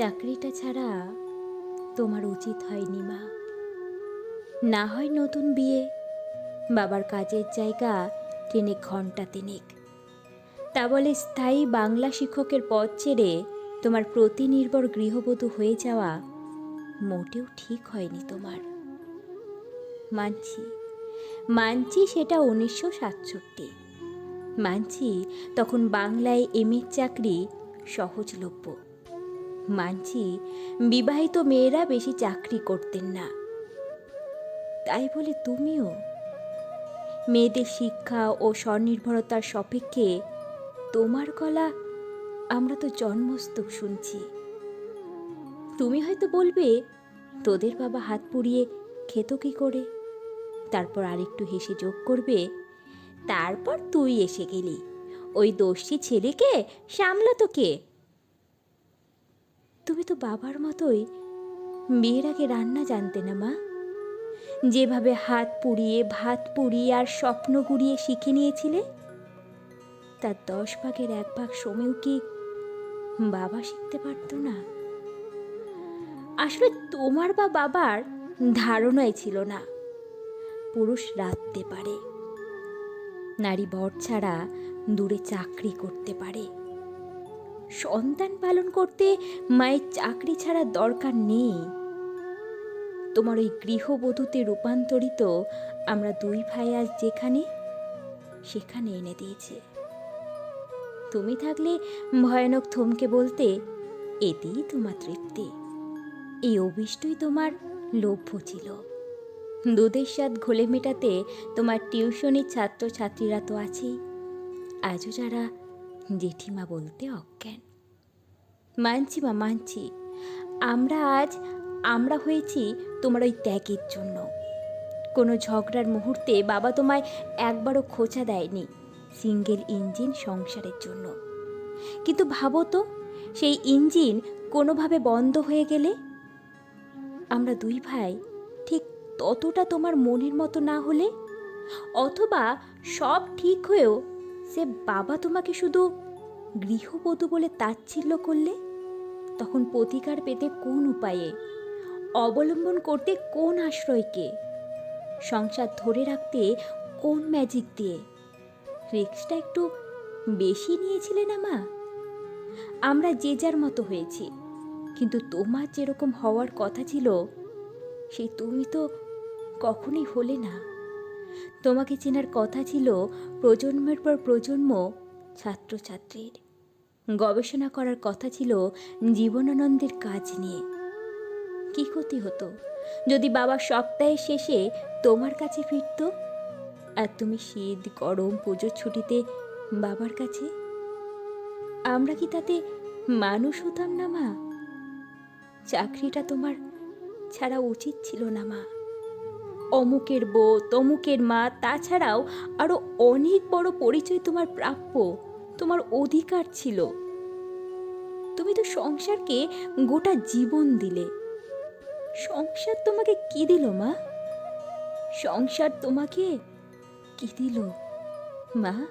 চাকরিটা ছাড়া তোমার উচিত হয়নি, মা। না হয় নতুন বিয়ে। বাবার কাজের জায়গা টেনে ঘণ্টা তিনেক। তা বলে স্থায়ী বাংলা শিক্ষকের পদ ছেড়ে তোমার প্রতিনির্ভর গৃহবধূ হয়ে যাওয়া মোটেও ঠিক হয়নি তোমার। মানছি মানছি সেটা উনিশশো সাতষট্টি। মানছি তখন বাংলায় এম চাকরি সহজলভ্য। মানছি বিবাহিত মেয়েরা বেশি চাকরি করতেন না। তাই বলে তুমিও? মেয়েদের শিক্ষা ও স্বনির্ভরতার সপেক্ষে তোমার গলা আমরা তো জন্মস্তক শুনছি। তুমি হয়তো বলবে, তোদের বাবা হাত পুড়িয়ে খেত কি করে? তারপর আরেকটু হেসে যোগ করবে, তারপর তুই এসে গেলি। ওই দোষী ছেলেকে সামলাতো কে? তুমি তো বাবার মতোই। বিয়ের আগে রান্না জানতে না, মা। যেভাবে হাত পুড়িয়ে, ভাত পুড়িয়ে আর স্বপ্ন গুড়িয়ে শিখে নিয়েছিলে, তার দশ ভাগের এক ভাগ সময়ও কি বাবা শিখতে পারতো না? আসলে তোমার বা বাবার ধারণাই ছিল না। পুরুষ রাঁধতে পারে, নারী বর ছাড়া দূরে চাকরি করতে পারে। সন্তান পালন করতে মায়ের চাকরি ছাড়া দরকার নেই। তোমার ওই গৃহবধূতে রূপান্তরিত আমরা দুই ভাই আজ যেখানে, সেখানে এনে দিয়েছে। তুমি থাকলে ভয়ানক থমকে বলতে, এতেই তোমার তৃপ্তি। এই অভিষ্টই তোমার লভ্য ছিল। দুধের স্বাদ ঘোলে মেটাতে তোমার টিউশনের ছাত্রছাত্রীরা তো আছেই। আজও যারা জেঠিমা বলতে অজ্ঞান। মানছি মা, মানছি। আমরা আজ, আমরা হয়েছি তোমার ওই ত্যাগের জন্য। কোনো ঝগড়ার মুহূর্তে বাবা তোমায় একবারও খোঁচা দেয়নি সিঙ্গেল ইঞ্জিন সংসারের জন্য। কিন্তু ভাবো তো, সেই ইঞ্জিন কোনোভাবে বন্ধ হয়ে গেলে? আমরা দুই ভাই, ঠিক ততটা তোমার মনের মতো না হলে? অথবা সব ঠিক হয়েও সে বাবা তোমাকে শুধু গৃহবধূ বলে তাচ্ছিল্য করলে? তখন প্রতিকার পেতে কোন উপায়ে? অবলম্বন করতে কোন আশ্রয়কে? সংসার ধরে রাখতে কোন ম্যাজিক দিয়ে? রিক্সটা একটু বেশি নিয়েছিলে না মা? আমরা যে যার মতো হয়েছি। কিন্তু তোমার যেরকম হওয়ার কথা ছিল সেই তুমি তো কখনোই হলে না। তোমাকে চেনার কথা ছিল প্রজন্মের পর প্রজন্ম ছাত্রছাত্রীর। গবেষণা করার কথা ছিল জীবনানন্দের কাজ নিয়ে। কি ক্ষতি হতো? যদি বাবা সপ্তাহের শেষে তোমার কাছে ফিরতো? আর তুমি শীত, গরম, পুজোর ছুটিতে বাবার কাছে? আমরা কি তাতে মানুষ হতাম না মা? চাকরিটা তোমার ছাড়া উচিত ছিল না মা। অমুকের বউ, তমুকের মা, তাছাড়াও আরও অনেক বড় পরিচয় তোমার প্রাপ্য, তোমার অধিকার ছিল। তুমি তো সংসারকে গোটা জীবন দিলে। সংসার তোমাকে কি দিল, মা? সংসার তোমাকে কি দিল, মা?